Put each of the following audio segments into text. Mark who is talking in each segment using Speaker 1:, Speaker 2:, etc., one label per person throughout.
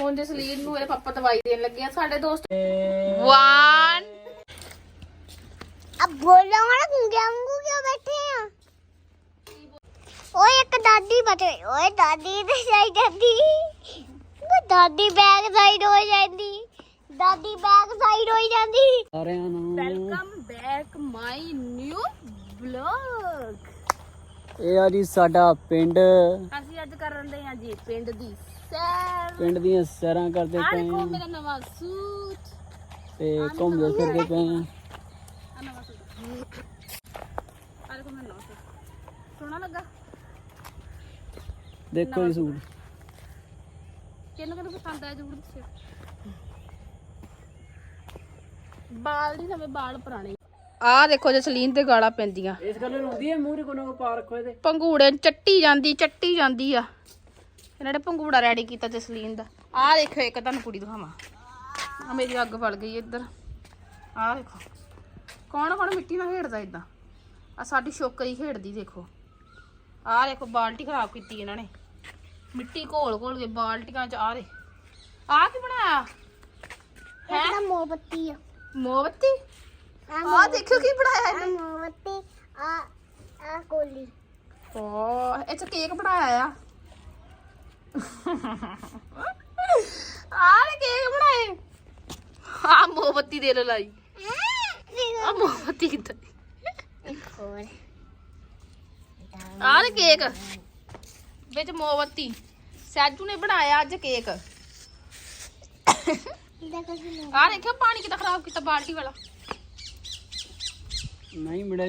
Speaker 1: ਹੁਣ ਜਸਲੀਨ ਨੂੰ ਇਹਦੇ ਪਾਪਾ ਦਵਾਈ ਦੇਣ ਲੱਗੇ ਆ ਸਾਡੇ ਦੋਸਤ 1
Speaker 2: अब बोलो ना गुंगे अंगू क्यों बैठे हैं ओए एक दादी बैठे ओए दादी ते जाई जाती वो दादी बैक साइड हो जाती दादी बैक साइड हो जाती
Speaker 3: ਸਾਰਿਆਂ ਨੂੰ
Speaker 1: welcome back my new vlog
Speaker 3: ਇਹ ਆ ਜੀ ਸਾਡਾ ਪਿੰਡ
Speaker 1: ਅਸੀਂ ਅੱਜ ਕਰਨ ਦੇ ਆ ਜੀ ਪਿੰਡ ਦੀ ਸੈਰ।
Speaker 3: ਪਿੰਡ ਦੀਆਂ ਸੈਰਾਂ ਕਰਦੇ
Speaker 1: ਆ
Speaker 3: ਪਏ
Speaker 1: ਦੇਖੋ
Speaker 3: ਆ
Speaker 1: ਮੇਰਾ ਨਵਾਂ ਸੂਟ।
Speaker 3: ਤੇ ਘੁੰਮਦੇ ਫਿਰਦੇ ਪਏ ਆ
Speaker 1: ਆ ਨਵਾਂ ਸੂਟ। ਆ ਦੇਖੋ ਮੇਰਾ ਨਵਾਂ ਸੂਟ। ਸੋਹਣਾ ਲੱਗਾ।
Speaker 3: ਦੇਖੋ ਜੀ ਸੂਟ।
Speaker 1: ਕਿਹਨੂੰ ਕਿਹਨੂੰ ਪਸੰਦ ਆਇਆ ਜ਼ਰੂਰ ਦੱਸਿਓ। ਬਾਲ ਨਹੀਂ ਨਵੇਂ ਬਾਲ ਪੁਰਾਣੇ। ਆ ਦੇਖੋ ਜਸਲੀਨ ਤੇ ਗਾਲਾਂ ਪੈਂਦੀਆਂ।
Speaker 3: ਇਸ ਗੱਲ ਨੂੰ ਹੁੰਦੀ ਹੈ ਮੂੰਹ ਰਿਕੋ ਨਾ ਪਾ ਰੱਖੋ ਇਹਦੇ।
Speaker 1: ਪੰਗੂੜੇ ਨੂੰ ਚੱਟੀ ਜਾਂਦੀ ਚੱਟੀ ਜਾਂਦੀ ਆ। ਇਹਨਾਂ ਨੇ ਪੰਗੂੜਾ ਰੈਡੀ ਕੀਤਾ ਜਸਲੀਨ ਦਾ। ਆਹ ਦੇਖੋ ਇੱਕ ਤੁਹਾਨੂੰ ਕੁੜੀ ਦਿਖਾਵਾਂ। ਆ ਮੇਰੀ ਅੱਗ ਫੜ ਗਈ ਇੱਧਰ। ਆਹ ਦੇਖੋ। ਕੌਣ ਕੌਣ ਮਿੱਟੀ ਨਾਲ ਖੇਡਦਾ ਇਦਾਂ ਆ ਸਾਡੀ ਛੋਕਰੀ ਖੇਡਦੀ ਦੇਖੋ। ਆਹ ਦੇਖੋ ਬਾਲਟੀ ਖਰਾਬ ਕੀਤੀ ਇਹਨਾਂ ਨੇ। ਮਿੱਟੀ ਘੋਲ ਘੋਲ ਕੇ ਬਾਲਟੀਆਂ ਚ ਆ ਦੇ ਆਹ ਕੀ ਬਣਾਇਆ?
Speaker 2: ਹੈ? ਇਹਦਾ ਮੋਮਬੱਤੀ ਆ।
Speaker 1: ਮੋਮਬੱਤੀ? ਆਹ ਦੇਖੋ ਕੀ ਬਣਾਇਆ ਇਹਨੇ।
Speaker 2: ਮੋਮਬੱਤੀ ਆ ਆ ਕੋਲੀ।
Speaker 1: ਓ ਇਹ ਚ ਕੇਕ ਬਣਾਇਆ ਆ। ਮੋਮਬੱਤੀ ਦੇ ਲਾਈ। ਮੋਮਬੱਤੀ ਕਿੱਥੇ ਕੇਕ ਵਿੱਚ ਮੋਮਬੱਤੀ। ਬਣਾਇਆ ਅੱਜ ਕੇਕ ਆ ਪਾਣੀ ਕਿਤਾ ਖਰਾਬ ਕੀਤਾ ਬਾਲਟੀ ਵਾਲਾ।
Speaker 3: ਨਹੀਂ ਮਿਲਿਆ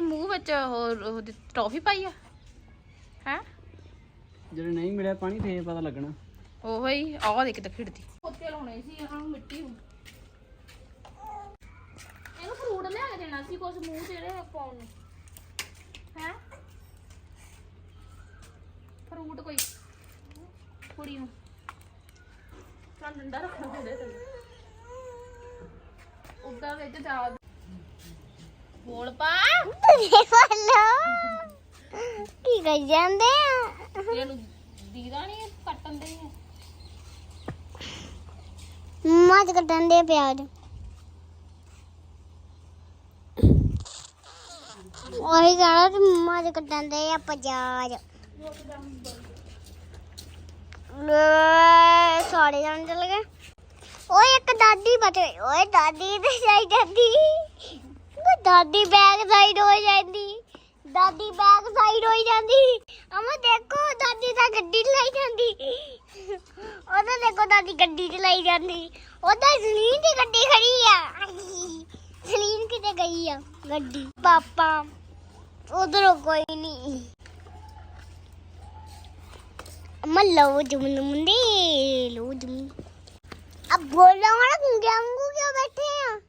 Speaker 1: ਮੂੰਹ ਵਿੱਚ ਹੋਰ ਟੌਫੀ ਪਾਈ ਆ। ਹੈ?
Speaker 3: ਜਿਹੜੇ ਨਹੀਂ ਮਿਲਿਆ ਪਾਣੀ ਫੇਰ ਪਤਾ ਲੱਗਣਾ।
Speaker 1: ਉਹ ਹੀ ਆਹ ਦੇਖ ਤਾਂ ਖਿੜਦੀ। ਉੱਤੇ ਲਾਉਣੇ ਸੀ ਇਹਨਾਂ ਨੂੰ ਮਿੱਟੀ ਨੂੰ। ਇਹਨੂੰ ਫਰੂਟ ਲਿਆ ਕੇ ਦੇਣਾ ਸੀ ਕੁਝ ਮੂੰਹ ਤੇਰੇ ਪਾਉਣ ਨੂੰ। ਹੈ? ਫਰੂਟ ਕੋਈ ਕੁੜੀ ਨੂੰ। ਤਾਂ ਡੰਡਾ ਰੱਖ ਦੇ ਦੇ ਉੱਦਾਂ ਵਿੱਚ ਜਾ ਬੋਲ ਪਾ।
Speaker 2: ਕੀ ਕਰ ਜਾਂਦੇ ਆ?
Speaker 1: ਇਹਨੂੰ ਦੀਦਾ ਨਹੀਂ ਕੱਟਣ ਦੇ
Speaker 2: ਮਾਜ ਕੱਟਣ ਦੇ ਪਿਆਜ਼। ਉਹੀ ਕਹਿਣਾ ਤੇ ਮਾਜ ਕੱਟਣ ਦੇ ਆ ਪਿਆਜ਼। ਲੈ ਸਾਰੇ ਜਾਣ ਚਲ ਗਏ। ਓਏ ਇੱਕ ਦਾਦੀ ਬਚੇ ਓਏ ਦਾਦੀ ਤੇ ਜਾਈ ਜਾਂਦੀ। ਦਾਦੀ ਬੈਕ ਸਾਈਡ ਹੋ ਜਾਂਦੀ। ਦਾਦੀ ਬੈਕ ਸਾਈਡ ਹੋਈ ਜਾਂਦੀ। ਅਮਾ ਦੇਖੋ, ਦਾਦੀ ਤਾਂ ਗੱਡੀ ਚਲਾਈ ਜਾਂਦੀ। ਉਹਦਾ ਦੇਖੋ, ਦਾਦੀ ਗੱਡੀ ਚਲਾਈ ਜਾਂਦੀ। ਉਹਦਾ ਜ਼ਲੀਨ ਦੀ ਗੱਡੀ ਖੜੀ ਆ। ਜ਼ਲੀਨ ਕਿਤੇ ਗਈ ਆ, ਗੱਡੀ। ਪਾਪਾ, ਉਧਰੋਂ ਕੋਈ ਨਹੀਂ ਅਮਾ ਲਓ ਜਮਨ ਮੁੰਡੇ, ਲਓ ਜਮਨ। ਅਬ ਬੋਲਣਾ ਹੁਣ ਕਿਉਂ ਬੈਠੇ ਆ?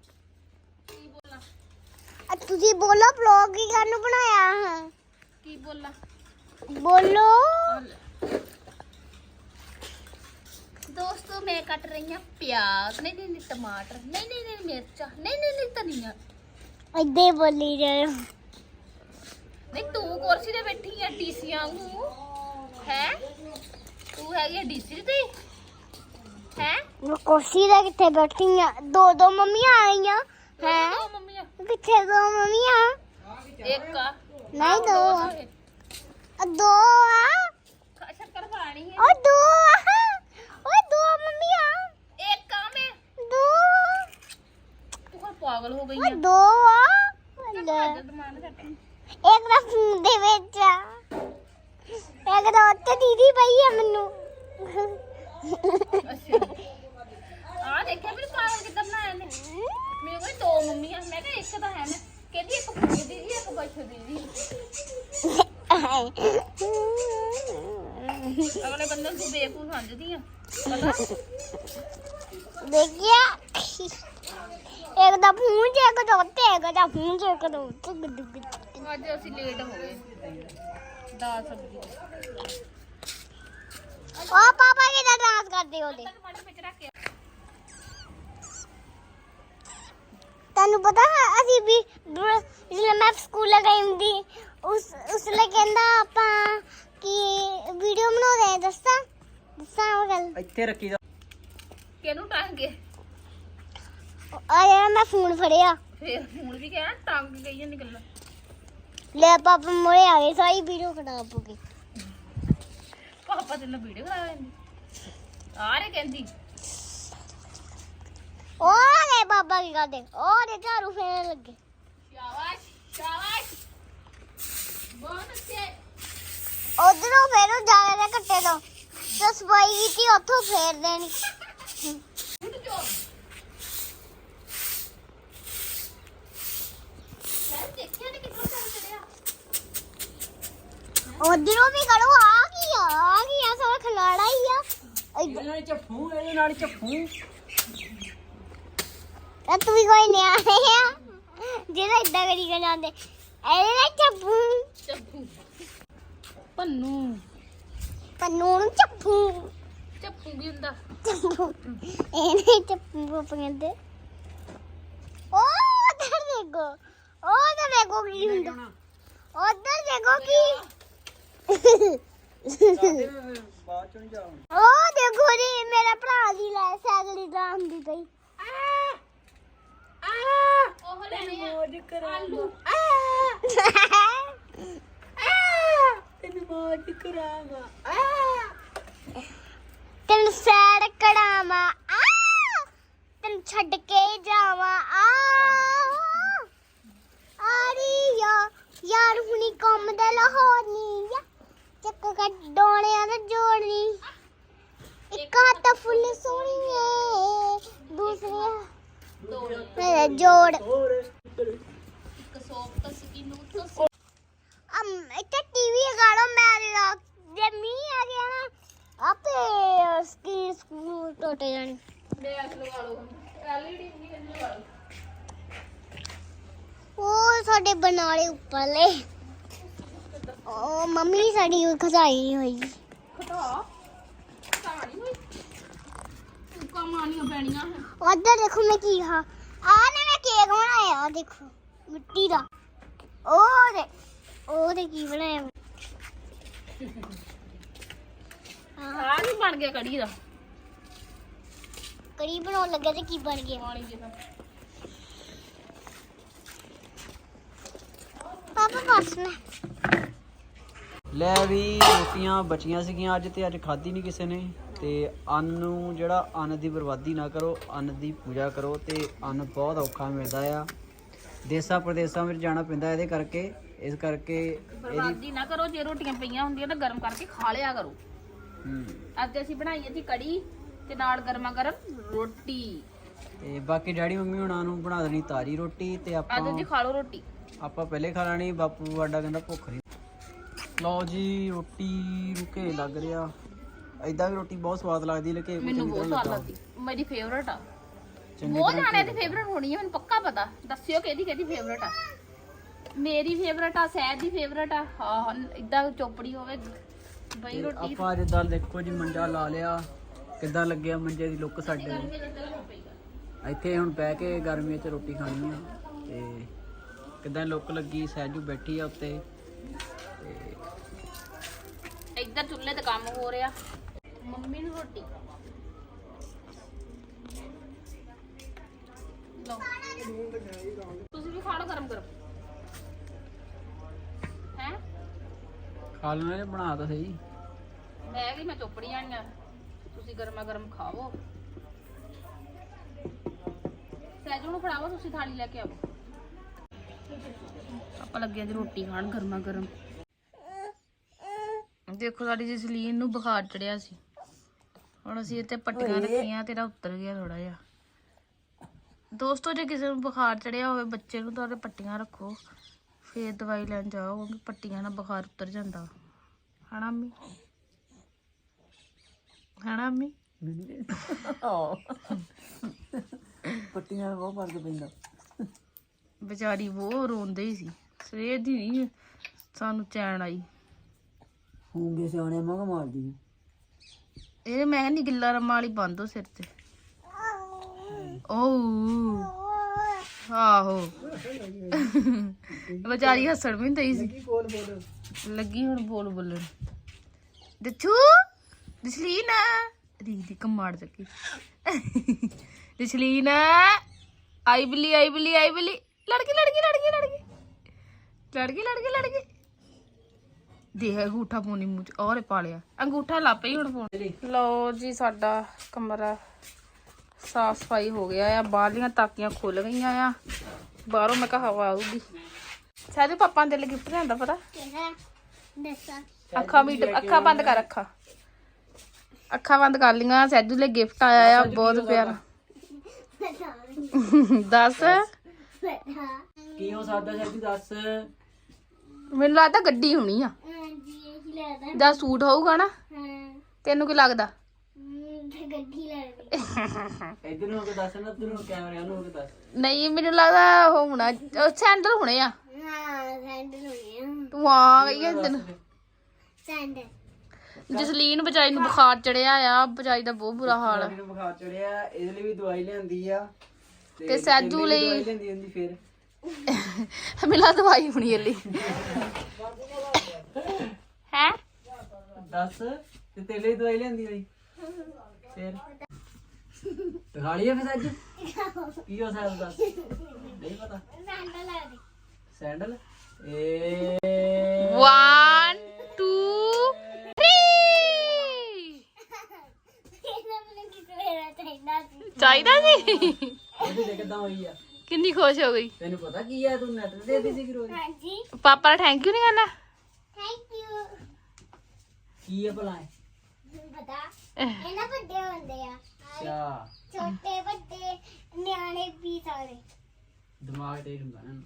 Speaker 1: ਤੁਸੀਂ ਬੋਲੋ
Speaker 2: ਬਲੌਗ ਹੀ ਕਰਨ ਬਣਾਇਆ ਹਾਂ?
Speaker 1: ਕੀ ਬੋਲਾਂ?
Speaker 2: ਬੋਲੋ।
Speaker 1: ਦੋਸਤੋ ਮੈਂ ਕੱਟ ਰਹੀ ਹਾਂ ਪਿਆਜ਼। ਨਹੀਂ ਨਹੀਂ ਨਹੀਂ ਟਮਾਟਰ। ਨਹੀਂ ਨਹੀਂ ਨਹੀਂ ਮਿਰਚਾਂ। ਨਹੀਂ ਨਹੀਂ ਨਹੀਂ ਧਨੀਆ।
Speaker 2: ਏਦਾਂ ਹੀ ਬੋਲੀ ਜਾਓ
Speaker 1: ਨਹੀਂ ਤੂੰ ਕੁਰਸੀ ਤੇ ਬੈਠੀ ਆ ਡੀਸੀ ਵਾਂਗੂ। ਹੈ? ਤੂੰ ਹੈਗੀ ਡੀਸੀ ਤੇ? ਹੈ?
Speaker 2: ਮੈਂ ਕੁਰਸੀ ਤੇ ਕਿੱਥੇ ਬੈਠੀ ਆ? ਦੋ ਦੋ ਮੰਮੀਆਂ ਆਈਆਂ। ਹੈ? ਪਿੱਛੇ
Speaker 1: ਦੋ ਮਮੀਆਂ ਇੱਕ ਆ।
Speaker 2: ਨਹੀਂ
Speaker 1: ਦੋ
Speaker 2: ਆ। ਦੋ ਆ?
Speaker 1: ਸ਼ੱਕਰ ਪਾਣੀ ਹੈ
Speaker 2: ਉਹ ਦੋ ਆ? ਉਹ ਦੋ ਮਮੀਆਂ
Speaker 1: ਇੱਕ ਆ ਮੈਂ।
Speaker 2: ਦੋ
Speaker 1: ਤੂੰ ਪਾਗਲ ਹੋ ਗਈ ਆ।
Speaker 2: ਉਹ ਦੋ
Speaker 1: ਆ? ਲੈ।
Speaker 2: ਇੱਕ ਦਾ ਫੋਨ ਦੇ ਵਿੱਚ ਆ। ਇੱਕ ਦਾ ਉੱਤੇ ਦੀਦੀ ਪਈ ਆ ਮੈਨੂੰ।
Speaker 1: ਆ ਦੇਖਿਆ ਵੀ ਪਾਗਲ ਕਿੱਦਾਂ ਬਣਾਇਆ ਨੇ। ਦੋ ਮੰਮੀਆਂ ਮੈਂ ਕਿਹਾ ਇੱਕ ਤਾਂ ਹੈ ਮੈਂ ਕਹਿੰਦੀ ਇੱਕ ਪੁੱਛ ਦੀਦੀ ਇੱਕ ਪੁੱਛ ਦੀਦੀ ਅਗਲੇ ਬੰਦੇ ਨੂੰ ਤੂੰ ਬੇਵਕੂਫ ਸਮਝਦੀ ਆ ਪਤਾ
Speaker 2: ਦੇਖਿਆ ਇੱਕ ਦਾ ਫੋਨ ਚ ਇੱਕ ਦਾ ਉੱਤੇ ਇੱਕ ਦਾ ਫੋਨ ਚ ਇੱਕ ਦਾ ਉੱਤੇ ਗੁੱਡ ਗੁੱਡ
Speaker 1: ਅੱਜ ਅਸੀਂ ਲੇਟ ਹੋ ਗਏ ਦਾਲ ਸਬਜ਼ੀ
Speaker 2: ਉਹ ਪਾਪਾ ਕਿਦਾਂ ਡਾਂਸ ਕਰਦੇ ਉਹਦੇ
Speaker 1: ਟਮਾਟਰ ਵਿੱਚ ਰੱਖ ਕੇ
Speaker 2: ਤੈਨੂੰ ਪਤਾ ਹੈ ਅਸੀਂ ਵੀ ਬ- ਜਦੋਂ ਮੈਂ ਸਕੂਲ ਗਈ ਹੁੰਦੀ ਉਸ ਉਸ ਲਈ ਕਹਿੰਦਾ ਆਪਾਂ ਕਿ ਵੀਡੀਓ ਬਣਾਉਂਦੇ ਆ ਦੱਸਾਂ? ਦੱਸਾਂ ਗੱਲ?
Speaker 3: ਇੱਥੇ ਰੱਖੀ ਦਾ।
Speaker 1: ਕਿਹਨੂੰ ਟੰਗ? ਗਏ
Speaker 2: ਆਇਆ ਮੈਂ ਫੋਨ ਫੜਿਆ।
Speaker 1: ਫੇਰ ਹੁਣ ਵੀ ਕਹਿਣਾ ਟੰਗ ਗਈ ਜਾਂ ਨਿਕਲਣਾ
Speaker 2: ਲੈ ਪਾਪਾ ਮੋਰੇ ਆ ਗਏ ਸਾਰੀ ਵੀਡੀਓ ਖਰਾਬ ਹੋ ਗਈ।
Speaker 1: ਪਾਪਾ ਤੈਨੂੰ ਵੀਡੀਓ ਕਰਾ ਲੈਂਦੀ ਆ ਰੇ ਕਹਿੰਦੀ।
Speaker 2: ਲੈ ਬਾਬਾ ਕੀ ਕਰਦੇ ਦੇ ਝਾੜੂ ਫੇਰਨ ਲੱਗੇ
Speaker 1: ਸ਼ਾਬਾਸ਼ ਸ਼ਾਬਾਸ਼ ਬਹੁਤ ਅੱਛੇ
Speaker 2: ਉਧਰੋਂ ਫੇਰੋ ਜਾਲੇ ਦੇ ਕੱਟੇ ਤੋਂ ਤੇ ਸਫ਼ਾਈ ਕੀਤੀ ਉੱਥੋਂ ਫੇਰ ਦੇਣੀ ਉਧਰੋਂ ਵੀ ਕਰੋ ਆ ਕੀ ਆ ਆ ਕੀ ਆ ਸਾਰਾ ਖਲਾੜਾ ਹੀ ਆ
Speaker 3: ਇਹਦੇ ਨਾਲ ਚੱਫੂ ਇਹਦੇ ਨਾਲ ਚੱਫੂ
Speaker 2: ਤਾਂ ਤੂੰ ਵੀ ਕੋਈ ਨਹੀਂ ਆਇਆ ਜਿਹੜਾ ਇਦਾਂ ਕਰੀ ਕੇ ਜਾਂਦੇ ਇਹਦੇ ਨਾਲ ਚੱਪੂ।
Speaker 1: ਚੱਪੂ। ਪੰਨੂ।
Speaker 2: ਪੰਨੂ ਨੂੰ ਚੱਪੂ।
Speaker 1: ਚੱਪੂ ਵੀ ਹੁੰਦਾ।
Speaker 2: ਚੱਪੂ। ਇਹਨੇ ਚੱਪੂ ਕਹਿੰਦੇ ਉਹ ਉਧਰ ਦੇਖੋ। ਉਹ ਉਧਰ ਦੇਖੋ ਕੀ ਹੁੰਦਾ। ਉਧਰ ਦੇਖੋ ਕੀ।
Speaker 3: ਬਾਅਦ ਚੋਂ ਜਾਉਂ
Speaker 2: ਉਹ ਦੇਖੋ ਜੀ ਮੇਰਾ ਭਰਾ ਦੀ ਲੈ ਸਾਈਕਲ ਦਾ ਹੁੰਦੀ ਪਈ।
Speaker 1: ਉਹ ਲੈਣੇ ਆ ਆਲੂ।
Speaker 3: ਤੈਨੂੰ ਬਾਅਦ ਕਰਾਂਗਾ
Speaker 2: ਤੈਨੂੰ ਸੈਰ ਕੜਾਵਾਂ ਆ ਤੈਨੂੰ ਛੱਡ ਕੇ ਜਾਵਾਂ। ਆ ਆਰੀ ਯਾ ਯਾਰ ਹੁਣੀ ਕੰਮ ਦੇ ਲਾਹੌਰ ਨਹੀਂ ਆ। ਚੱਕ ਕੱਢੋਣਿਆਂ ਦਾ ਜੋੜਨੀ ਇੱਕ ਹੱਥ ਫੁੱਲ ਸੋਹਣੀ ਏ। ਦੂਸਰੀ ਮੇਰਾ ਜੋੜ।
Speaker 1: ਇੱਕ ਸੌਪ ਤਸਕੀ ਨੂੰ ਤਸ
Speaker 2: ਅਮ ਇੱਥੇ ਟੀਵੀ ਲਗਾੜੋ ਮੈਂ ਜੇ ਮੀਂਹ ਆ ਗਿਆ ਨਾ ਆਪੇ ਸਕਰੀਨ ਸਕੂਲ ਟੁੱਟ ਜਾਣੀ।
Speaker 1: ਆ ਲਗਾ ਲਓ ਐਲਈਡੀ ਨਹੀਂ ਲਗਾ ਲਓ।
Speaker 2: ਉਹ ਸਾਡੇ ਬਨਾਲੇ ਉੱਪਰਲੇ। ਉਹ ਮੰਮੀ ਸਾਡੀ ਖਸਾਈ ਹੋਈ।
Speaker 1: ਖਟਾ ਕਹਾਣੀ ਹੋਈ ਕਮਾਣੀਆਂ ਪੈਣੀਆਂ ਹੈ
Speaker 2: ਉਧਰ ਦੇਖੋ ਮੈਂ ਕੀ ਹਾਂ ਆ ਨਾ ਮੈਂ ਕੇਕ ਬਣਾਇਆ ਆਹ ਦੇਖੋ ਮਿੱਟੀ ਦਾ। ਉਹ ਦੇ ਉਹ ਦੇ ਕੀ ਬਣਾਇਆ
Speaker 1: ਆ ਕੀ ਬਣ ਗਿਆ ਕੜੀ ਦਾ।
Speaker 2: ਕੜੀ ਬਣਾਉਣ ਲੱਗਾ ਤੇ ਕੀ ਬਣ ਗਿਆ?
Speaker 1: ਪਾਣੀ ਜਿਹਾ
Speaker 2: ਪਾਪਾ ਬਸ ਮੈਂ
Speaker 3: ਲੈ ਵੀ ਰੋਟੀਆਂ ਬਚੀਆਂ ਸੀਗੀਆਂ ਅੱਜ ਤੇ ਅੱਜ ਖਾਧੀ ਨਹੀਂ ਕਿਸੇ ਨੇ। ਤੇ ਅੰਨ ਨੂੰ ਜਿਹੜਾ ਅੰਨ ਦੀ ਬਰਬਾਦੀ ਨਾ ਕਰੋ ਅੰਨ ਦੀ ਪੂਜਾ ਕਰੋ ਤੇ ਅੰਨ ਬਹੁਤ ਔਖਾ ਮਿਲਦਾ ਆ। ਦੇਸਾਂ ਪ੍ਰਦੇਸਾਂ ਵਿੱਚ ਜਾਣਾ ਪੈਂਦਾ ਇਹਦੇ ਕਰਕੇ ਇਸ ਕਰਕੇ
Speaker 1: ਬਰਬਾਦੀ ਨਾ ਕਰੋ ਜੇ ਰੋਟੀਆਂ ਪਈਆਂ ਹੁੰਦੀਆਂ ਤਾਂ ਗਰਮ ਕਰਕੇ ਖਾ ਲਿਆ ਕਰੋ।
Speaker 3: ਹੂੰ।
Speaker 1: ਅੱਜ ਅਸੀਂ ਬਣਾਈ ਹੈ ਜੀ ਕੜੀ ਤੇ ਨਾਲ ਗਰਮਾ ਗਰਮ ਰੋਟੀ।
Speaker 3: ਤੇ ਬਾਕੀ ਡੈਡੀ ਮੰਮੀ ਹੁਣਾਂ ਨੂੰ ਬਣਾ ਦੇਣੀ ਤਾਰੀ ਰੋਟੀ ਤੇ
Speaker 1: ਅੱਜ
Speaker 3: ਆਪਾਂ
Speaker 1: ਜੀ ਖਾ ਲਓ ਰੋਟੀ।
Speaker 3: ਆਪਾਂ ਪਹਿਲੇ ਖਾ ਲੈਣੀ ਬਾਪੂ ਵਾਡਾ ਕਹਿੰਦਾ ਭੁੱਖ ਨਹੀਂ ਲਓ ਜੀ ਰੋਟੀ ਰੁਕੇ ਲੱਗ ਰਿਹਾ। ਐਦਾਂ ਵੀ ਰੋਟੀ ਬਹੁਤ ਸਵਾਦ ਲੱਗਦੀ ਲਕੇ
Speaker 1: ਮੈਨੂੰ ਬਹੁਤ ਸਵਾਦ ਲੱਗਦੀ। ਮੇਰੀ ਫੇਵਰਟ ਆ। ਬਹੁਤ ਜਾਣਿਆਂ ਦੀ ਫੇਵਰਟ ਹੋਣੀ ਹੈ ਮੈਨੂੰ ਪੱਕਾ ਪਤਾ। ਦੱਸਿਓ ਕਿਹਦੀ ਕਿਹਦੀ ਫੇਵਰਟ ਆ। ਮੇਰੀ ਫੇਵਰਟ ਆ ਸਹਿਜ ਦੀ ਫੇਵਰਟ ਆ। ਹਾਂ ਹਾਂ ਇਦਾਂ ਚੋਪੜੀ ਹੋਵੇ ਬਈ ਰੋਟੀ
Speaker 3: ਆਪਾਂ ਜਿੱਦਾਂ ਦੇਖੋ ਜੀ ਮੰਜਾ ਲਾ ਲਿਆ। ਕਿੱਦਾਂ ਲੱਗਿਆ ਮੰਜੇ ਦੀ ਲੁੱਕ ਸਾਡੇ ਨੂੰ ਇੱਥੇ ਹੁਣ ਬਹਿ ਕੇ ਗਰਮੀਆਂ 'ਚ ਰੋਟੀ ਖਾਣੀ ਆ। ਤੇ ਕਿੱਦਾਂ ਲੁੱਕ ਲੱਗੀ ਸਹਿਜੂ ਬੈਠੀ ਆ ਉੱਤੇ।
Speaker 1: ਇੱਧਰ ਚੁੱਲ੍ਹੇ ਤੇ ਕੰਮ ਹੋ ਰਿਹਾ। ਮੰਮੀ ਨੂੰ ਰੋਟੀ ਲਓ। ਤੁਸੀਂ ਵੀ ਖਾ ਲਓ ਗਰਮ ਗਰਮ। ਹੈ?
Speaker 3: ਖਾ ਲੈਣਾ ਜੇ ਬਣਾ ਤਾਂ ਸਹੀ।
Speaker 1: ਮੈਂ ਵੀ ਮੈਂ ਚੋਪੜੀ ਆਣੀਆਂ ਤੁਸੀਂ ਗਰਮਾ ਗਰਮ ਖਾਵੋ। ਸਹਿਜੂ ਨੂੰ ਫੜਾਵੋ ਤੁਸੀਂ ਥਾਲੀ ਲੈ ਕੇ ਆਵੋ ਆਪਾਂ ਲੱਗੇ ਜੀ ਰੋਟੀ ਖਾਣ ਗਰਮਾ ਗਰਮ। ਦੇਖੋ ਸਾਡੀ ਜਸਲੀਨ ਨੂੰ ਬੁਖਾਰ ਚੜਿਆ ਸੀ। ਹੁਣ ਅਸੀਂ ਇੱਥੇ ਪੱਟੀਆਂ ਰੱਖੀਆਂ ਤੇਰਾ ਉੱਤਰ ਗਿਆ ਥੋੜਾ ਜਿਹਾ। ਦੋਸਤੋ ਜੇ ਕਿਸੇ ਨੂੰ ਬੁਖਾਰ ਚੜਿਆ ਹੋਵੇ ਬੱਚੇ ਨੂੰ ਤਾਂ ਉਹਦੇ ਪੱਟੀਆਂ ਰੱਖੋ। ਫੇਰ ਦਵਾਈ ਲੈਣ ਜਾਓ ਕਿਉਂਕਿ ਪੱਟੀਆਂ ਨਾਲ ਬੁਖਾਰ ਉਤਰ ਜਾਂਦਾ। ਹਨਾ ਅੰਮੀ? ਹਨਾ ਅੰਮੀ?
Speaker 3: ਪੱਟੀਆਂ ਬਹੁਤ ਫ਼ਰਕ ਪੈਂਦਾ।
Speaker 1: ਵਿਚਾਰੀ ਉਹ ਰੋਂਦੇ ਹੀ ਸੀ। ਸਵੇਰ ਦੀ ਨਹੀਂ ਸਾਨੂੰ ਚੈਨ ਆਈ।
Speaker 3: ਹੂੰਗੇ ਸਿਆਣੇ ਮੰਗ ਮਾਰਦੀ
Speaker 1: ਇਹ ਮੈਂ ਨਹੀਂ ਗਿੱਲਾ ਰਮਾ ਵਾਲੀ ਬੰਦ ਹੋ ਸਿਰ ਤੇ। ਓ ਆਹੋ। ਵਿਚਾਰੀ ਹੱਸਣ ਵੀ ਨਹੀਂ ਸੀ।
Speaker 3: ਕੋਲ ਬੋਲ
Speaker 1: ਲੱਗੀ ਹੁਣ ਬੋਲ ਬੋਲਣ। ਦੱਛੂ ਜਸਲੀਨ। ਰੀਤ ਦੀ ਕਮਾੜ ਚੱਕੀ। ਜਸਲੀਨ। ਆਈ ਬਿੱਲੀ ਆਈ ਬਿੱਲੀ ਆਈ ਬਿੱਲੀ। ਲੜਕੀ ਲੜਕੀ ਲੜਕੀ ਲੜਕੀ। ਲੜਕੀ ਲੜਕੀ ਲੜਕੀ। ਦੇਖ ਅੰਗੂਠਾ ਪੋਨੀ ਮੂੰਹ ਚ ਔਰੇ ਪਾ ਲਿਆ ਅੰਗੂਠਾ ਲਾਪੇ ਹੀ ਹੁਣ ਪਾਉਣ। ਲਓ ਜੀ ਸਾਡਾ ਕਮਰਾ ਸਾਫ਼ ਸਫ਼ਾਈ ਹੋ ਗਿਆ ਆ ਬਾਹਰਲੀਆਂ ਤਾਕੀਆਂ ਖੁੱਲ ਗਈਆਂ ਆ। ਬਾਹਰੋਂ ਮੈਂ ਕਿਹਾ ਹਵਾ ਆਊਗੀ। ਸਾਜੂ ਪਾਪਾ ਦੇ ਲਈ ਗਿਫਟ ਲਿਆਂਦਾ ਪਤਾ
Speaker 2: ਦੱਸਾਂ।
Speaker 1: ਅੱਖਾਂ ਵੀ ਅੱਖਾਂ ਬੰਦ ਕਰ ਅੱਖਾਂ। ਅੱਖਾਂ ਬੰਦ ਕਰ ਲੀਆਂ ਸੈਜੂ ਲਈ ਗਿਫਟ ਆਇਆ ਆ ਬਹੁਤ ਪਿਆਰਾ। ਦੱਸ।
Speaker 3: ਕੀ ਹੋ ਸਕਦਾ ਸਰ ਜੀ ਦੱਸ?
Speaker 1: ਮੈਨੂੰ ਲੱਗਦਾ ਗੱਡੀ ਹੋਣੀ ਆ।
Speaker 2: ਹਾਂਜੀ ਇਹ ਲੱਗਦਾ?
Speaker 1: ਜਾਂ ਸੂਟ ਹੋਊਗਾ ਨਾ।
Speaker 2: ਹਾਂ।
Speaker 1: ਤੈਨੂੰ ਕੀ ਲੱਗਦਾ?
Speaker 2: ਹਮ, ਤੇ ਗੱਡੀ ਲੱਗਦੀ
Speaker 3: ਇਧਰ ਨੂੰ ਹੋ ਕੇ ਦੱਸ ਨਾ ਤੂੰ ਕੈਮਰੇ ਨੂੰ ਹੋ ਕੇ ਦੱਸ।
Speaker 1: ਨਹੀਂ ਮੈਨੂੰ ਲੱਗਦਾ ਉਹ ਹੋਣਾ ਸੈਂਡਲ ਹੋਣੇ ਆ।
Speaker 2: ਹਾਂ ਸੈਂਡਲ ਹੋ ਗਿਆ
Speaker 1: ਤੂੰ ਆ ਗਈ ਆ ਤੈਨੂੰ
Speaker 2: ਸੈਂਡਲ।
Speaker 1: ਜਸਲੀਨ ਬਚਾਈ ਨੂੰ ਬੁਖਾਰ ਚੜਿਆ ਆ ਬਚਾਈ ਦਾ ਬਹੁਤ ਬੁਰਾ ਹਾਲ ਆ।
Speaker 3: ਮੈਨੂੰ ਬੁਖਾਰ ਚੜਿਆ ਇਹਦੇ ਲਈ ਵੀ ਦਵਾਈ ਲਿਆਂਦੀ ਆ।
Speaker 1: ਤੇ ਸੈਜੂ ਲਈ
Speaker 3: ਦਵਾਈ ਲਿਆਂਦੀ ਹੁੰਦੀ ਫਿਰ।
Speaker 1: ਮਿਲਾ ਦਵਾਈ ਹੋਣੀ ਇਹਲੀ ਹੈ?
Speaker 3: ਦੱਸ ਤੇ ਤੇਰੇ ਲਈ ਦਵਾਈ ਲਿਆਂਦੀ ਹੋਈ। ਫਿਰ? ਦਿਖਾ ਲਈਏ ਫਿਰ ਅੱਜ ਕੀ ਹੋ ਸਕਦਾ ਦੱਸ? ਨਹੀਂ ਪਤਾ।
Speaker 2: ਸੈਂਡਲ? ਲੱਗਦੀ
Speaker 3: ਸੈਂਡਲ ਏ
Speaker 1: 1 2 3
Speaker 2: ਇਹਦਾ ਮੈਨੂੰ ਕਿਤੇ ਮੇਰਾ ਚਾਹੀਦਾ
Speaker 3: ਦੇ ਕਿਦਾਂ ਹੋਈ ਆ?
Speaker 1: ਕਿੰਨੀ ਖੁਸ਼ ਹੋ ਗਈ?
Speaker 3: ਤੈਨੂੰ ਪਤਾ ਕੀ ਆ ਤੂੰ ਨੈਟ ਤੇ ਦੇਦੀ ਸੀ ਰੋਜ਼।
Speaker 2: ਹਾਂਜੀ।
Speaker 1: ਪਾਪਾ ਦਾ ਥੈਂਕ ਯੂ ਨਹੀਂ ਕਰਨਾ?
Speaker 2: ਥੈਂਕ ਯੂ
Speaker 3: ਕੀ ਆ ਭਲਾ?
Speaker 2: ਪਤਾ ਇਹਨਾਂ ਵੱਡੇ ਹੁੰਦੇ ਆ।
Speaker 3: ਅੱਛਾ।
Speaker 2: ਛੋਟੇ ਵੱਡੇ ਨਿਆਣੇ ਵੀ ਸਾਰੇ।
Speaker 3: ਦਿਮਾਗ ਤੇਜ਼ ਹੁੰਦਾ ਨਾ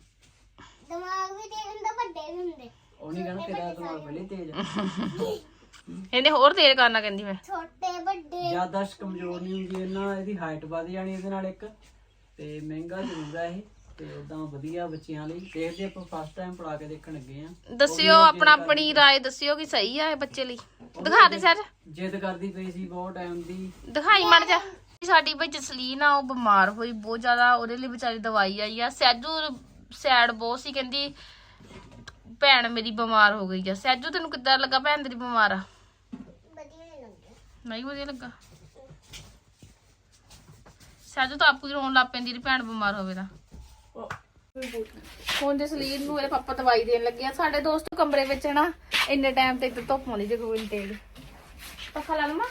Speaker 2: ਦਿਮਾਗ ਵੀ ਤੇ ਹੁੰਦਾ ਵੱਡੇ ਵੀ ਹੁੰਦੇ।
Speaker 3: ਉਹ ਨਹੀਂ ਕਹਿਣਾ ਤੇਰਾ ਦਿਮਾਗ ਪਹਿਲੇ ਤੇਜ਼ ਆ।
Speaker 1: ਇਹਨੇ ਹੋਰ ਤੇਜ਼ ਕਰਨਾ ਕਹਿੰਦੀ ਮੈਂ।
Speaker 2: ਛੋਟੇ ਵੱਡੇ।
Speaker 3: ਯਾਦਾਸ਼ਤ ਕਮਜ਼ੋਰ ਨਹੀਂ ਹੁੰਦੀ ਇਹਨਾਂ ਇਹਦੀ ਹਾਈਟ ਵਧ ਜਾਣੀ ਇਹਦੇ ਨਾਲ ਇੱਕ ਤੇ ਮਹਿੰਗਾ ਜ਼ਰੂਰ ਇਹ ਤੇ ਉਦਾਂ ਵਧੀਆ ਬੱਚਿਆਂ ਲਈ। ਦੇਖਦੇ ਆਪਾਂ ਫਸਟ ਟਾਈਮ ਪੜਾ ਕੇ ਦੇਖਣ ਲੱਗੇ ਆ
Speaker 1: ਦੱਸਿਓ ਆਪਣਾ ਆਪਣੀ ਰਾਏ ਦੱਸਿਓ ਕਿ ਸਹੀ ਆ ਇਹ ਬੱਚੇ ਲਈ। ਦਿਖਾ ਦੇ ਸਰ।
Speaker 3: ਜਿੱਦ ਕਰਦੀ ਪਈ ਸੀ ਬਹੁਤ ਟਾਈਮ ਦੀ।
Speaker 1: ਦਿਖਾਈ ਮੜ ਜਾ ਸਾਡੀ ਬਈ ਜਸਲੀਨ ਆ ਉਹ ਬਿਮਾਰ ਹੋਈ ਬਹੁਤ ਜ਼ਿਆਦਾ। ਉਹਦੇ ਲਈ ਵਿਚਾਰੀ ਦਵਾਈ ਆਈ ਆ। ਸੈਜੂ ਸੈਡ ਬਹੁਤ ਸੀ ਕਹਿੰਦੀ ਭੈਣ ਮੇਰੀ ਬਿਮਾਰ ਹੋ ਗਈ ਆ। ਸੈਜੂ ਤੈਨੂੰ ਕਿੱਦਾਂ ਲੱਗਾ? ਭੈਣ ਤੇਰੀ ਬਿਮਾਰ ਆ।
Speaker 2: ਵਧੀਆ ਨਹੀਂ ਲੱਗਦੇ
Speaker 1: ਨਹੀਂ ਵਧੀਆ ਲੱਗਾ। ਸੈਜੂ ਤਾਂ ਆਪੂ ਹੀ ਰੋਣ ਲੱਗ ਪੈਂਦੀ ਦੀ ਭੈਣ ਬਿਮਾਰ ਹੋਵੇ ਤਾਂ। ਹੁਣ ਜਸਲੀਨ ਨੂੰ ਇਹਦੇ ਪਾਪਾ ਦਵਾਈ ਦੇਣ ਲੱਗੇ ਆ ਸਾਡੇ ਦੋਸਤ ਕਮਰੇ ਵਿੱਚ ਨਾ ਇੰਨੇ ਟਾਈਮ ਤੇ ਇੱਥੇ ਧੁੱਪ ਆਉਂਦੀ ਜੇ ਕੋਈ ਤੇਲ ਪੱਖਾ ਲਾ ਲਵਾਂ?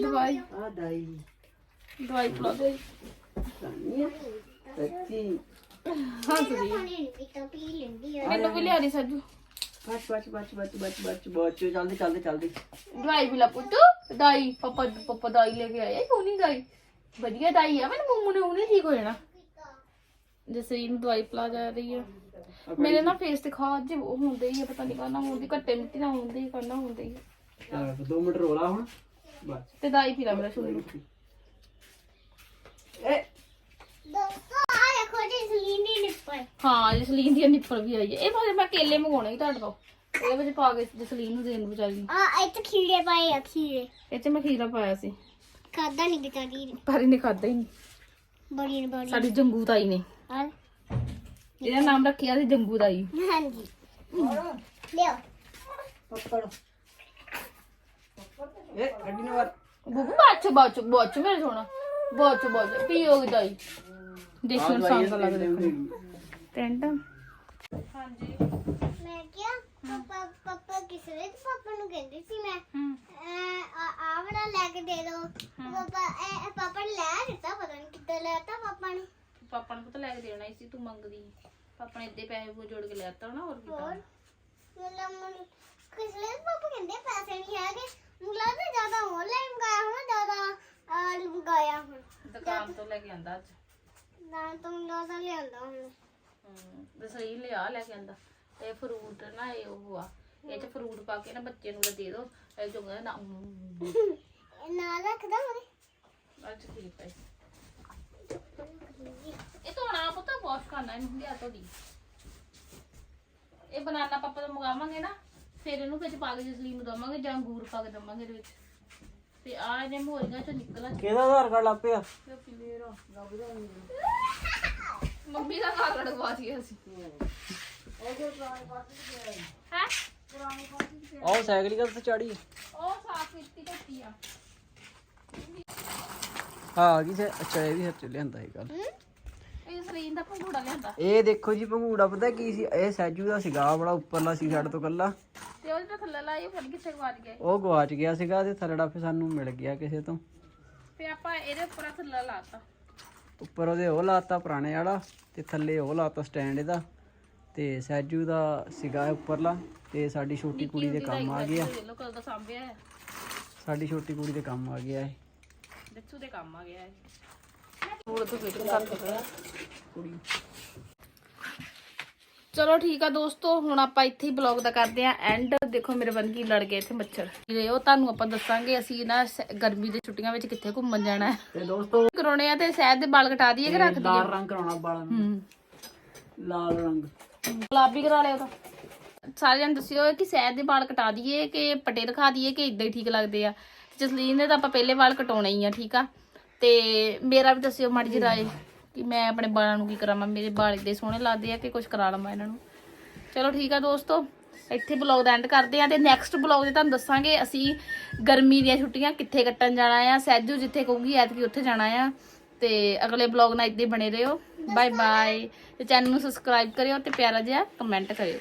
Speaker 1: ਦਵਾਈ।
Speaker 3: ਆ ਦਾਈ
Speaker 1: ਦਵਾਈ ਪਿਲਾ ਦੇ।
Speaker 3: ਸੱਚੀ
Speaker 1: ਹੱਸਦੀ
Speaker 2: ਪਾਣੀ ਨਹੀਂ ਪੀਤਾ ਪੀ ਲੈਂਦੀ ਆ
Speaker 1: ਮੈਨੂੰ ਵੀ ਲਿਆ ਦੀ ਸੱਜੂ।
Speaker 3: ਬੱਚ ਬੱਚ ਬੱਚ ਬੱਚ ਬੱਚ ਬੱਚ ਬੱਚ ਜਲਦੀ ਜਲਦੀ ਜਲਦੀ
Speaker 1: ਦਵਾਈ ਵੀ ਲਾ ਪੁੱਤੂ। ਦਾਈ ਪਾਪਾ ਪਾਪਾ ਦਾਈ ਲੈ ਕੇ ਆਇਆ ਕਿਉਂ ਨਹੀਂ ਦਾਈ ਵਧੀਆ ਦਾਈ ਆ ਮੈਨੂੰ ਮੂੰਹ ਨੇ ਉਹਨੇ ਠੀਕ ਹੋ ਜਾਣਾ। ਜਸਰੀਨ ਨੂੰ ਦਵਾਈ ਪਿਲਾ ਜਾ ਰਹੀ ਆ। ਮੇਰੇ ਨਾ ਫੇਸ ਤੇ ਖਾਜ ਜਿਹੇ ਉਹ ਹੁੰਦੇ ਹੀ ਆ ਪਤਾ ਨਹੀਂ ਕਰਨਾ ਹੁੰਦੀ ਘੱਟੇ ਮਿੱਟੀ ਨਾਲ ਹੁੰਦੇ ਹੀ ਕਰਨਾ ਹੁੰਦੇ ਹੀ। ਆ।
Speaker 3: ਚਲ ਦੋ ਮਿੰਟ ਰੋਲਾ ਹੁਣ ਬਸ।
Speaker 1: ਤੇ ਦਾਈ ਪੀ ਲਾ ਮੇਰਾ ਸ਼ੁਰੂ।
Speaker 3: ਏ
Speaker 2: ਦੋਸਤੋ ਆ ਦੇਖੋ ਜੀ ਸਲੀਨੀ ਨਿੱਪਲ।
Speaker 1: ਹਾਂ ਜਸਲੀਨ ਦੀ ਨਿੱਪਲ ਵੀ ਆਈ ਹੈ ਇਹ ਭਾਵੇਂ ਮੈਂ ਕੇਲੇ ਮੰਗਾਉਣੇ ਸੀ ਤੁਹਾਡੇ ਤੋਂ ਇਹਦੇ ਵਿੱਚ ਪਾ ਕੇ ਜਸਲੀਨ ਨੂੰ ਦੇਣ ਨੂੰ ਵਿਚਾਰੀ ਨੂੰ।
Speaker 2: ਆ ਇੱਥੇ ਖੀਰੇ ਪਾਏ ਆ ਖੀਰੇ।
Speaker 1: ਇਹ ਚ ਮੈਂ ਖੀਰਾ ਪਾਇਆ ਸੀ।
Speaker 2: ਖਾਦਾ ਨਹੀਂ ਵਿਚਾਰੀ ਨੇ।
Speaker 1: ਪਰ ਇਹਨੇ ਖਾਦਾ ਹੀ ਨਹੀਂ
Speaker 2: ਬੜੀ ਨੇ ਬੜੀ
Speaker 1: ਸਾਡੀ ਜੰਗੂ ਤਾਈ ਨੇ।
Speaker 2: ਆ
Speaker 1: ਇਹਦਾ ਨਾਮ ਰੱਖਿਆ ਸੀ ਜੰਗੂ ਤਾਈ।
Speaker 2: ਹਾਂਜੀ। ਲਿਓ
Speaker 3: ਪਕੜ। ਏ ਗੱਡੀ ਨੂੰ ਵਾਰ
Speaker 1: ਬੁੱਬੂ ਬਾਚੋ ਬਾਚੋ ਬਾਚੋ ਮੇਰੇ ਸੋਣਾ ਬਾਚੋ ਬਾਚੋ ਪੀਓਗੇ ਦਾਈ ਦੇਖੋ ਨੂੰ ਸੰਗ ਲੱਗਦਾ ਟੈਂਟ। ਹਾਂਜੀ।
Speaker 2: ਮੈਂ ਕਿਹਾ ਪਾਪਾ ਪਾਪਾ ਕਿਸ ਵੇਲੇ ਪਾਪਾ ਨੂੰ ਕਹਿੰਦੀ ਸੀ ਮੈਂ
Speaker 1: ਹੂੰ।
Speaker 2: ਅਹ, ਆ ਆ ਵਾਲਾ ਲੈ ਕੇ ਦੇ ਦੋ। ਪਾਪਾ ਇਹ ਇਹ ਪਾਪਾ ਨੇ ਲੈ ਦਿੱਤਾ ਪਤਾ ਨਹੀਂ ਕਿੱਦਾਂ ਲੈਤਾ ਪਾਪਾ ਨੇ।
Speaker 1: ਪਾਪਾ ਨੂੰ ਪਤਾ ਲੈ ਕੇ ਦੇਣਾ ਹੀ ਸੀ ਤੂੰ ਮੰਗਦੀ। ਪਾਪਾ ਨੇ ਇੱਦੇ ਪੈਸੇ ਕੋ ਜੋੜ ਕੇ ਲਿਆਤਾ ਨਾ ਹੋਰ
Speaker 2: ਹੋਰ?
Speaker 1: ਕਿਤਾ
Speaker 2: ਮਤਲਬ ਮੈਨੂੰ ਕਿਸ ਵੇਲੇ ਪਾਪਾ ਕਹਿੰਦੇ ਪੈਸੇ ਨਹੀਂ ਹੈਗੇ। ਮੈਨੂੰ ਲੱਗਦਾ ਜ਼ਿਆਦਾ ਆਨਲਾਈਨ ਮੰਗਾਇਆ ਹੋਣਾ ਜ਼ਿਆਦਾ ਆਹ, ਮੰਗਾਇਆ ਹੁਣ।
Speaker 1: ਦੁਕਾਨ ਤੋਂ ਲੈ ਕੇ ਆਂਦਾ ਅੱਜ।
Speaker 2: ਨਾ ਤਾਂ ਜ਼ਿਆਦਾ ਲਿਆਂਦਾ ਹੁਣ।
Speaker 1: ਹੂੰ ਦਸਈ ਲਿਆ ਲੈ ਕੇ ਆਂਦਾ। ਤੇ ਫਰੂਟ ਨਾ ਇਹ ਉਹ ਆ ਇਹ ਚ ਫਰੂਟ ਪਾ ਕੇ ਨਾ ਬੱਚੇ ਨੂੰ ਦੇ ਦੋ ਇਹ ਜੋ ਕਹਿੰਦਾ ਨਾ
Speaker 2: ਇਹ ਨਾਲ ਰੱਖਦਾ ਹੁਣ।
Speaker 1: ਅੱਜ ਕੀ ਪਈ ਇਹ? ਤੋਂ ਨਾ ਪਤਾ ਵਾਸ਼ ਕਰਨਾ ਇਹਨੂੰ ਲਿਆ ਤੋਂ ਦੀ ਇਹ ਬਨਾਨਾ ਪਾਪਾ ਤੋਂ ਮੰਗਾਵਾਂਗੇ ਨਾ ਫਿਰ ਇਹਨੂੰ ਵਿੱਚ ਪਾ ਕੇ ਜਸਲੀਨ ਨੂੰ ਦਵਾਂਗੇ ਜਾਂ ਅੰਗੂਰ ਪਾ ਕੇ ਦਵਾਂਗੇ ਇਹਦੇ ਵਿੱਚ। ਤੇ ਆ ਇਹਨੇ ਮੋਰੀਆਂ ਚੋਂ ਨਿਕਲ
Speaker 3: ਕਿਹਦਾ ਆਧਾਰ ਕਾਰਡ ਲੱਪਿਆ
Speaker 1: ਮੰਮੀ ਦਾ ਘਰ ਲੜਵਾ ਦਿਆ ਸੀ। ਹੈ?
Speaker 3: ਉਹ ਸਾਈਕਲ ਕਦ ਚਾੜੀ।
Speaker 1: ਉਹ ਸਾਫ਼ ਕੀਤੀ ਧੋਤੀ ਆ।
Speaker 3: ਹਾਂ ਆ ਗਈ ਸੇ। ਅੱਛਾ ਇਹ ਵੀ ਹੱਥ ਲਿਆਂਦਾ ਇਹ ਗੱਲ।
Speaker 1: ਇਹ ਸਲੀਨ ਦਾ ਭੰਗੂੜਾ ਲਿਆਂਦਾ।
Speaker 3: ਇਹ ਦੇਖੋ ਜੀ ਭੰਗੂੜਾ ਪਤਾ ਕੀ ਸੀ? ਇਹ ਸੈਜੂ ਦਾ ਸੀਗਾ ਬੜਾ ਉੱਪਰਲਾ ਸੀ ਸਾਡੇ ਤੋਂ ਕੱਲਾ
Speaker 1: ਤੇ ਉਹਦੇ ਤੇ ਥੱਲੇ ਲਾਈ ਫਿਰ ਕਿੱਥੇ ਗਵਾਚ ਗਏ
Speaker 3: ਉਹ ਗਵਾਚ ਗਿਆ ਸੀਗਾ ਤੇ ਥੱਲੜਾ ਫਿਰ ਸਾਨੂੰ ਮਿਲ ਗਿਆ ਕਿਸੇ ਤੋਂ।
Speaker 1: ਤੇ ਆਪਾਂ ਇਹਦੇ ਉੱਪਰ ਆਹ ਥੱਲੇ ਲਾਤਾ।
Speaker 3: ਉੱਪਰ ਉਹਦੇ ਉਹ ਲਾਤਾ ਪੁਰਾਣੇ ਵਾਲਾ ਤੇ ਥੱਲੇ ਉਹ ਲਾਤਾ ਸਟੈਂਡ ਇਹਦਾ। ਤੇ ਸੈਜੂ ਦਾ ਸੀਗਾ ਉੱਪਰਲਾ ਤੇ ਸਾਡੀ ਛੋਟੀ ਕੁੜੀ ਦੇ ਕੰਮ ਆ ਗਿਆ।
Speaker 1: ਦਾ ਸਾਂਭਿਆ ਹੈ
Speaker 3: ਸਾਡੀ ਛੋਟੀ ਕੁੜੀ ਦੇ ਕੰਮ ਆ ਗਿਆ ਇਹ।
Speaker 1: ਦੱਸੂ ਦੇ ਕੰਮ ਆ ਗਿਆ ਹੈ ਮੂੜ ਤੋਂ ਫਿਟਿੰਗ ਕਰਕੇ ਪਿਆ
Speaker 3: ਕੁੜੀ
Speaker 1: ਚਲੋ ਠੀਕ ਆ ਦੋਸਤੋ ਹੁਣ ਆਪਾਂ ਇੱਥੇ ਹੀ ਬਲੌਗ ਦਾ ਕਰਦੇ ਆ ਐਂਡ ਦੇਖੋ ਮੇਰੇ ਕੀ ਲੜ ਗਏ ਇੱਥੇ ਮੱਛਰ। ਉਹ ਤੁਹਾਨੂੰ ਆਪਾਂ ਦੱਸਾਂਗੇ ਅਸੀਂ ਨਾ ਸ- ਗਰਮੀ ਦੇ ਛੁੱਟੀਆਂ ਵਿੱਚ ਕਿੱਥੇ ਘੁੰਮਣ ਜਾਣਾ ਹੈ।
Speaker 3: ਤੇ ਦੋਸਤੋ
Speaker 1: ਕਰਾਉਣੇ ਆ ਤੇ ਸ਼ਾਇਦ ਦੇ ਵਾਲ ਕਟਾ ਦਈਏ ਕਿ ਰੱਖ ਦਈਏ?
Speaker 3: ਲਾਲ ਰੰਗ ਕਰਾਉਣਾ ਬਾਲਾਂ ਨੂੰ।
Speaker 1: ਹੂੰ।
Speaker 3: ਲਾਲ ਰੰਗ।
Speaker 1: ਗੁਲਾਬੀ ਕਰਾ ਲਿਆ ਤਾਂ। ਸਾਰਿਆਂ ਨੂੰ ਦੱਸਿਓ ਕਿ ਸ਼ਾਇਦ ਦੇ ਵਾਲ ਕਟਾ ਦਈਏ ਕਿ ਪਟੇ ਰਖਾ ਦਈਏ ਕਿ ਇਦਾਂ ਹੀ ਠੀਕ ਲੱਗਦੇ ਆ। ਜਸਲੀਨ ਦੇ ਤਾਂ ਆਪਾਂ ਪਹਿਲੇ ਵਾਲ ਕਟਾਉਣੇ ਹੀ ਆ, ਠੀਕ ਆ? ਤੇ ਮੇਰਾ ਵੀ ਦੱਸਿਓ ਮਾੜੀ ਜਿਹੀ ਰਾਏ ਕਿ ਮੈਂ ਆਪਣੇ ਵਾਲਾਂ ਨੂੰ ਕੀ ਕਰਾਵਾਂ ਮੇਰੇ ਵਾਲ ਇਦਾਂ ਸੋਹਣੇ ਲੱਗਦੇ ਆ ਕਿ ਕੁਝ ਕਰਾ ਲਵਾਂ ਇਹਨਾਂ ਨੂੰ। ਚਲੋ ਠੀਕ ਆ ਦੋਸਤੋ, ਇੱਥੇ ਬਲੌਗ ਦਾ ਐਂਡ ਕਰਦੇ ਆ ਤੇ ਨੈਕਸਟ ਬਲੌਗ ਦੇ ਤੁਹਾਨੂੰ ਦੱਸਾਂਗੇ ਅਸੀਂ ਗਰਮੀ ਦੀਆਂ ਛੁੱਟੀਆਂ ਕਿੱਥੇ ਕੱਟਣ ਜਾਣਾ ਆ। ਸਹਿਜੂ ਜਿੱਥੇ ਕਹੂਗੀ ਐਤਕੀ ਉੱਥੇ ਜਾਣਾ ਆ। ਤੇ ਅਗਲੇ ਬਲੌਗ ਨਾਲ ਇੱਦਾਂ ਹੀ ਬਣੇ ਰਹੋ। ਬਾਏ ਬਾਏ ਤੇ ਚੈਨਲ ਨੂੰ ਸਬਸਕ੍ਰਾਈਬ ਕਰਿਓ ਤੇ ਪਿਆਰਾ ਜਿਹਾ ਕਮੈਂਟ ਕਰਿਓ।